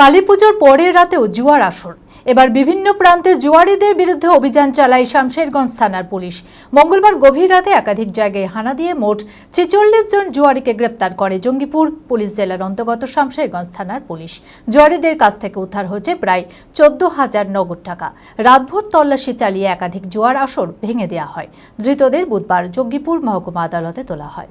কালী পুজোর পরের রাতেও জুয়ার আসর। এবার বিভিন্ন প্রান্তে জুয়ারিদের বিরুদ্ধে অভিযান চালায় শামশেরগঞ্জ থানার পুলিশ। মঙ্গলবার গভীর রাতে একাধিক জায়গায় হানা দিয়ে মোট ছেচল্লিশ জন জুয়ারিকে গ্রেপ্তার করে জঙ্গিপুর পুলিশ জেলার অন্তর্গত শামশেরগঞ্জ থানার পুলিশ। জুয়ারিদের কাছ থেকে উদ্ধার হয়েছে প্রায় চোদ্দ হাজার নগদ টাকা। রাতভর তল্লাশি চালিয়ে একাধিক জুয়ার আসর ভেঙে দেওয়া হয়। ধৃতদের বুধবার জঙ্গিপুর মহকুমা আদালতে তোলা হয়।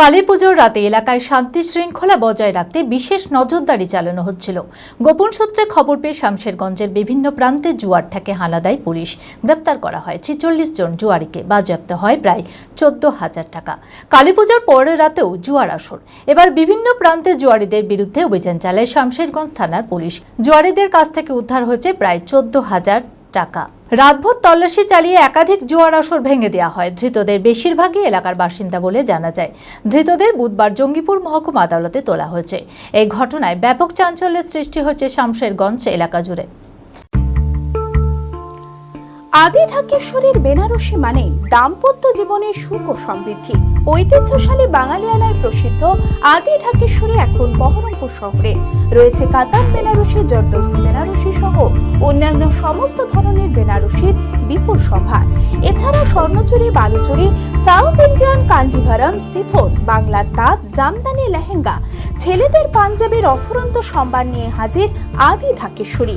Kali পুজোর রাতে এলাকায় শান্তি শৃঙ্খলা বজায় রাখতে বিশেষ নজরদারি চালানো হচ্ছিল। গোপন সূত্রে খবর পেয়ে শামশেরগঞ্জের বিভিন্ন প্রান্তে জুয়ার ঠেকে হানা দেয় পুলিশ। গ্রেপ্তার করা হয় ছেচল্লিশ জন জুয়ারিকে। বাজেয়াপ্ত হয় প্রায় চোদ্দ হাজার টাকা। কালী পুজোর পরের রাতেও জুয়ার আসর। এবার বিভিন্ন প্রান্তে জুয়ারিদের বিরুদ্ধে অভিযান চালায় শামশেরগঞ্জ থানার পুলিশ। জুয়ারিদের কাছ থেকে উদ্ধার হয়েছে প্রায় চোদ্দ হাজার টাকা। রাতভর তল্লাশি চালিয়ে একাধিক জোয়ার আসর ভেঙে দেওয়া হয়। ধৃতদের বেশিরভাগই এলাকার বাসিন্দা বলে জানা যায়। ধৃতদের বুধবার জঙ্গিপুর মহকুমা আদালতে তোলা হয়েছে। এই ঘটনায় ব্যাপক চাঞ্চল্যের সৃষ্টি হচ্ছে শামশেরগঞ্জ এলাকা জুড়ে। আদি ঢাকেশ্বরীর বেনারসি মানেই দাম্পত্য জীবনের সুখ ও সমৃদ্ধি। ঐতিহ্যশালী বাঙালিয়ানায় প্রসিদ্ধ আদি ঢাকেশ্বরী এখন বহরমপুর শহরে। রয়েছে কাতার বেনারসি জর্দৌসি বেনারসি অন্যান্য সমস্ত ধরনের বেনারসির বিপুল সম্ভার এছাড়া Swarnachuri, Baluchari, south Indian Kanjivaram chiffon বাংলার তাঁত, জামদানি, লেহেঙ্গা। ছেলেদের পাঞ্জাবের অফুরন্ত সম্ভার নিয়ে হাজির আদি ঢাকেশ্বরী।